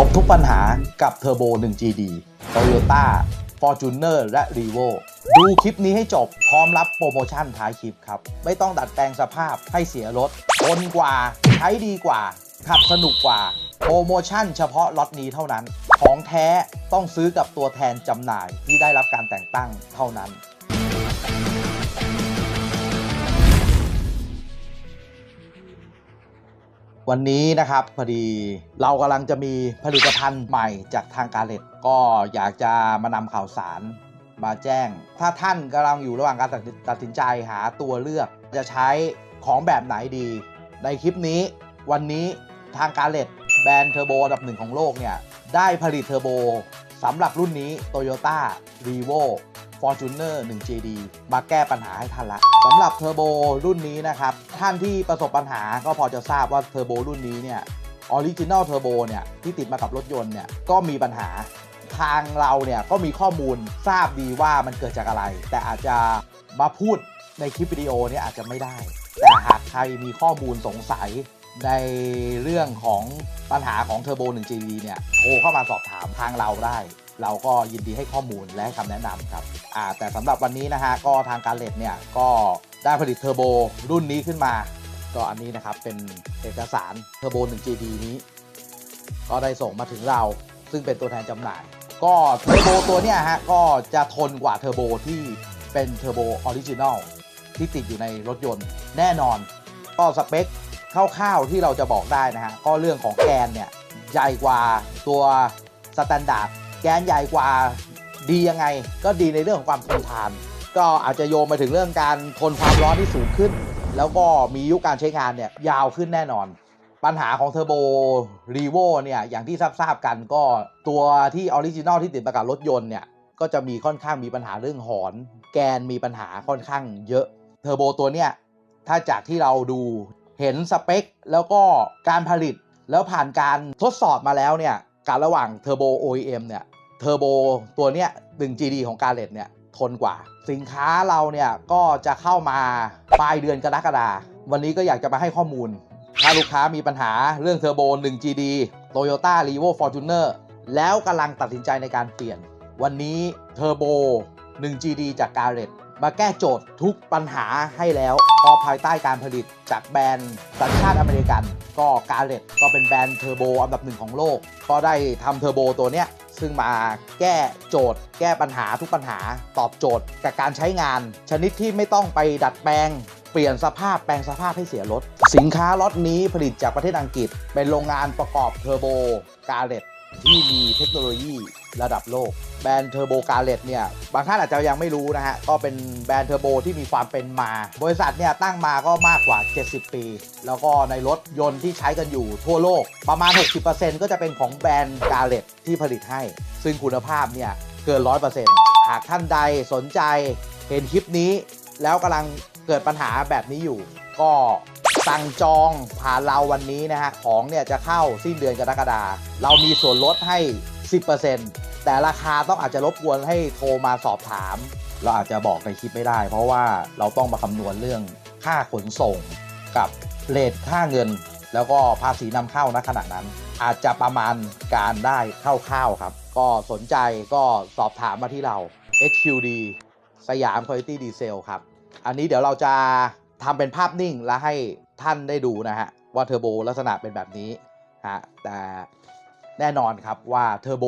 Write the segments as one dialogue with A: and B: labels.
A: จบทุกปัญหากับ Turbo 1 GD Toyota Fortuner และ r e v o ดูคลิปนี้ให้จบพร้อมรับโปรโมชั่นท้ายคลิปครับ ไม่ต้องดัดแปลงสภาพให้เสียรถทนกว่า ใช้ดีกว่า ขับสนุกกว่า โปรโมชั่นเฉพาะล็อตนี้เท่านั้น ของแท้ต้องซื้อกับตัวแทนจำหน่ายที่ได้รับการแต่งตั้งเท่านั้น วันนี้นะครับพอดีเรากำลังจะมีผลิตภัณฑ์ใหม่จากทางการเล็ตก็อยากจะมานำข่าวสารมาแจ้ง ถ้าท่านกำลังอยู่ระหว่างการตัดตัดสินใจหาตัวเลือก จะใช้ของแบบไหนดี ในคลิปนี้ วันนี้ทางการเล็ตแบรนด์เทอร์โบอันดับหนึ่งของโลกเนี่ยได้ผลิตเทอร์โบสำหรับรุ่นนี้ Toyota r e v o Fortuner 1 JD มาแก้ปัญหาให้ท่านละสำหรับเทอร์โบรุ่นนี้นะครับ ท่านที่ประสบปัญหาก็พอจะทราบว่าเทอร์โบรุ่นนี้เนี่ยออริจิน l ลเทอร์โบเนี่ยที่ติดมากับรถยนต์เนี่ยก็มีปัญหาทางเราเนี่ยก็มีข้อมูลทราบดีว่ามันเกิดจากอะไร แต่อาจจะมาพูดในคลิปวิดีโอเนี่ยอาจจะไม่ได้ แต่หากใครมีข้อมูลสงสัยในเรื่องของปัญหาของเทอร์โบ 1GD เนี่ยโทรเข้ามาสอบถามทางเราได้ เราก็ยินดีให้ข้อมูลและให้คำแนะนำครับอ่าแต่สำหรับวันนี้นะฮะก็ทางการเลดเนี่ยก็ได้ผลิตเทอร์โบรุ่นนี้ขึ้นมา ก็อันนี้นะครับเป็นเอกสารเทอร์โบ 1GD นี้ ก็ได้ส่งมาถึงเราซึ่งเป็นตัวแทนจำหน่าย ก็เทอร์โบตัวเนี้ยฮะก็จะทนกว่าเทอร์โบที่เป็นเทอร์โบออริจินอลที่ติดอยู่ในรถยนต์แน่นอน ก็สเปคคร่าวๆที่เราจะบอกได้นะฮะก็เรื่องของแกนเนี่ยใหญ่กว่าตัวสแตนดาร์ด แกนใหญ่กว่าดียังไง ก็ดีในเรื่องของความทนทาน ก็อาจจะโยงมาถึงเรื่องการทนความร้อนที่สูงขึ้น แล้วก็มีอายุการใช้งานเนี่ยยาวขึ้นแน่นอน ปัญหาของเทอร์โบรีโวเนี่ยอย่างที่ทราบกันก็ตัวที่ออริจินอลที่ติดมากับรถยนต์เนี่ยก็จะมีค่อนข้างมีปัญหาเรื่องหอน แกนมีปัญหาค่อนข้างเยอะเทอร์โบตัวเนี้ยถ้าจากที่เราดูเห็นสเปค แล้วก็การผลิตแล้วผ่านการทดสอบมาแล้วเนี่ย การระหว่างเทอร์โบ OEM เนี่ยเทอร์โบตัวเนี้ย 1GD ของการเลตเนี่ยทนกว่า สินค้าเราเนี่ยก็จะเข้ามาปลายเดือนกรกฎาวันนี้ก็อยากจะมาให้ข้อมูล ถ้าลูกค้ามีปัญหาเรื่องเทอร์โบ 1GD Toyota r e v o Fortuner แล้วกำลังตัดสินใจในการเปลี่ยน วันนี้เทอร์โบ 1GD จากการเ e ต มาแก้โจทย์ทุกปัญหาให้แล้วก็ภายใต้การผลิตจากแบรนด์สัญชาติอเมริกัน ก็การเ e ตก็เป็นแบรนด์เทอร์โบอันดับหนึ่งของโลก ก็ได้ทำเทอร์โบตัวเนี้ยซึ่งมาแก้โจทย์ แก้ปัญหาทุกปัญหาตอบโจทย์กับการใช้งาน ชนิดที่ไม่ต้องไปดัดแปลงเปลี่ยนสภาพแปลงสภาพให้เสียรถ สินค้าล็อตนี้ผลิตจากประเทศอังกฤษ เป็นโรงงานประกอบเทอร์โบกาเลต ที่มีเทคโนโลยีระดับโลก แบรนด์เทอร์โบกาเลตเนี่ย บางท่านอาจจะยังไม่รู้นะฮะ ก็เป็นแบรนด์เทอร์โบที่มีความเป็นมา บริษัทเนี่ยตั้งมาก็มากกว่า 70 ปี แล้วก็ในรถยนต์ที่ใช้กันอยู่ทั่วโลก ประมาณ 60%ก็จะเป็นของแบรนด์กาเลตที่ผลิตให้ ซึ่งคุณภาพเนี่ยเกิน 100%หากท่านใดสนใจเห็นคลิปนี้ แล้วกำลังเกิดปัญหาแบบนี้อยู่ ก็ สั่งจองผ่านเราวันนี้นะฮะ ของเนี่ยจะเข้าสิ้นเดือนกรกฎาเรามีส่วนลดให้ 10%แต่ราคาต้องอาจจะรบกวนให้โทรมาสอบถาม เราอาจจะบอกในคลิปไม่ได้ เพราะว่าเราต้องมาคำนวณเรื่องค่าขนส่งกับเลทค่าเงิน แล้วก็ภาษีนำเข้าณขณะนั้น อาจจะประมาณการได้คร่าวๆครับ ก็สนใจก็สอบถามมาที่เรา HQD สยาม Quality Diesel ครับ อันนี้เดี๋ยวเราจะทำเป็นภาพนิ่งแล้วให้ ท่านได้ดูนะฮะว่าเทอร์โบลักษณะเป็นแบบนี้ฮะแต่แน่นอนครับว่าเทอร์โบ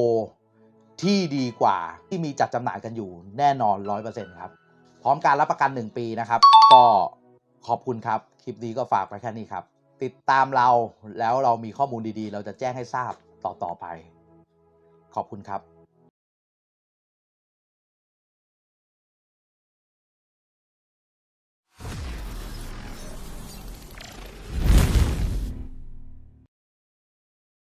A: ที่ดีกว่าที่มีจัดจำหน่ายกันอยู่แน่นอน 100%ครับ พร้อมการรับประกัน 1 ปีนะครับ ก็ขอบคุณครับ คลิปนี้ก็ฝากไปแค่นี้ครับ ติดตามเราแล้วเรามีข้อมูลดีๆ เราจะแจ้งให้ทราบต่อๆไป ขอบคุณครับ